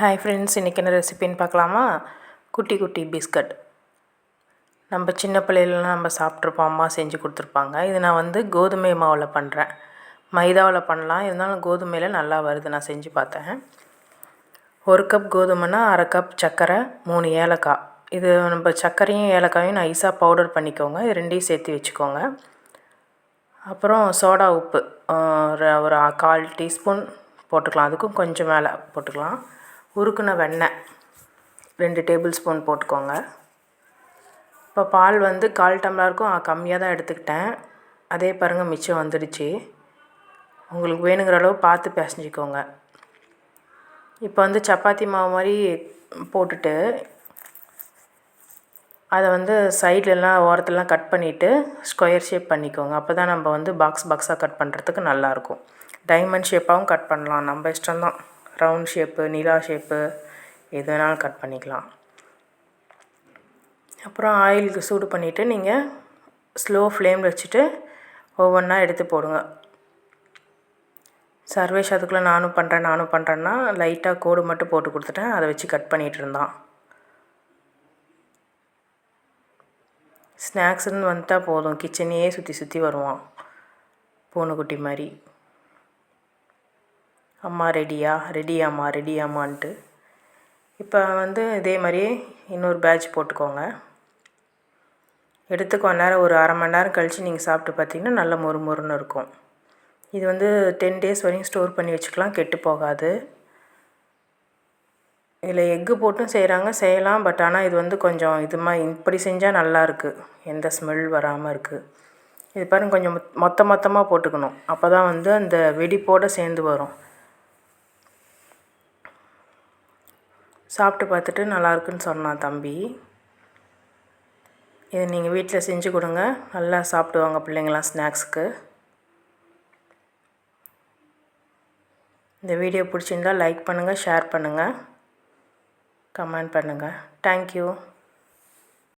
Hi friends இன்றைக்கி என்ன ரெசிபின்னு பார்க்கலாமா? குட்டி குட்டி பிஸ்கட் நம்ம சின்ன பிள்ளையிலலாம் நம்ம சாப்பிட்ருப்போம் அம்மா செஞ்சு கொடுத்துருப்பாங்க. இது நான் வந்து கோதுமை மாவில் பண்ணுறேன் மைதாவில் பண்ணலாம். இருந்தாலும் கோதுமையில் நல்லா வருது நான் செஞ்சு பார்த்தேன். ஒரு கப் கோதுமைனா அரை கப் சர்க்கரை மூணு ஏலக்காய். இது நம்ம சர்க்கரையும் ஏலக்காயும் நைஸாக பவுடர் பண்ணிக்கோங்க. இது ரெண்டையும் சேர்த்து வச்சுக்கோங்க. அப்புறம் சோடா உப்பு ஒரு ஒரு கால் டீஸ்பூன் போட்டுக்கலாம். அதுக்கும் கொஞ்சம் மேலே போட்டுக்கலாம். உருக்குன வெண்ணெய் ரெண்டு டேபிள் ஸ்பூன் போட்டுக்கோங்க. இப்போ பால் வந்து கால் டம்ளருக்கும் கம்மியாக தான் எடுத்துக்கிட்டேன். அதே பாருங்கள் மிச்சம் வந்துடுச்சு. உங்களுக்கு வேணுங்கிற அளவு பார்த்து பிசைஞ்சிக்கோங்க. இப்போ வந்து சப்பாத்தி மாவு மாதிரி போட்டுட்டு அதை வந்து சைட்லலாம் ஓரத்துலலாம் கட் பண்ணிவிட்டு ஸ்கொயர் ஷேப் பண்ணிக்கோங்க. அப்போ தான் நம்ம வந்து பாக்ஸ் பாக்ஸாக கட் பண்ணுறதுக்கு நல்லாயிருக்கும் டைமண்ட் ஷேப்பாகவும் கட் பண்ணலாம். நம்ம இஷ்டம்தான். ரவுண்ட் ஷேப்பு நிலா ஷேப்பு எது வேணாலும் கட் பண்ணிக்கலாம். அப்புறம் ஆயிலுக்கு சூடு பண்ணிவிட்டு நீங்கள் ஸ்லோ ஃப்ளேமில் வச்சுட்டு ஒவ்வொன்றா எடுத்து போடுங்க. சர்வேஷ் அதுக்குள்ளே நானும் பண்ணுறேன் நானும் பண்ணுறேன்னா லைட்டாக கோடு மட்டும் போட்டு கொடுத்துட்டேன். அதை வச்சு கட் பண்ணிகிட்டு இருந்தான். ஸ்நாக்ஸ்ன்னு வந்துட்டால் போதும். கிச்சனையே சுற்றி சுற்றி வருவான். பூனைக்குட்டி மாதிரி. அம்மா ரெடியா? ரெடியாம்மா ரெடியாம்மான்ட்டு. இப்போ வந்து இதே மாதிரியே இன்னொரு பேட்ச் போட்டுக்கோங்க. எடுத்து கொஞ்ச நேரம் ஒரு அரை மணி நேரம் கழித்து நீங்கள் சாப்பிட்டு பார்த்தீங்கன்னா நல்ல மொறு மொறுன்னு இருக்கும். இது வந்து டென் டேஸ் வரையும் ஸ்டோர் பண்ணி வச்சுக்கலாம் கெட்டு போகாது. இதில் எக்கு போட்டும் செய்கிறாங்க செய்யலாம் பட் ஆனால் இது வந்து கொஞ்சம் இது மாதிரி இப்படி செஞ்சால் நல்லாயிருக்கு எந்த ஸ்மெல் வராமல் இருக்குது இது பாருங்கள் கொஞ்சம் மொத்த மொத்தமாக போட்டுக்கணும். அப்போ தான் வந்து அந்த வெடிப்போடு சேர்ந்து வரும். சாப்பிட்டு பார்த்துட்டு நல்லாயிருக்குன்னு சொன்னான் தம்பி. இதை நீங்கள் வீட்டில் செஞ்சு கொடுங்க. நல்லா சாப்பிடுவாங்க பிள்ளைங்களாம் ஸ்நாக்ஸுக்கு. இந்த வீடியோ பிடிச்சிருந்தால் லைக் பண்ணுங்கள் ஷேர் பண்ணுங்கள் கமெண்ட் பண்ணுங்கள் தேங்க்யூ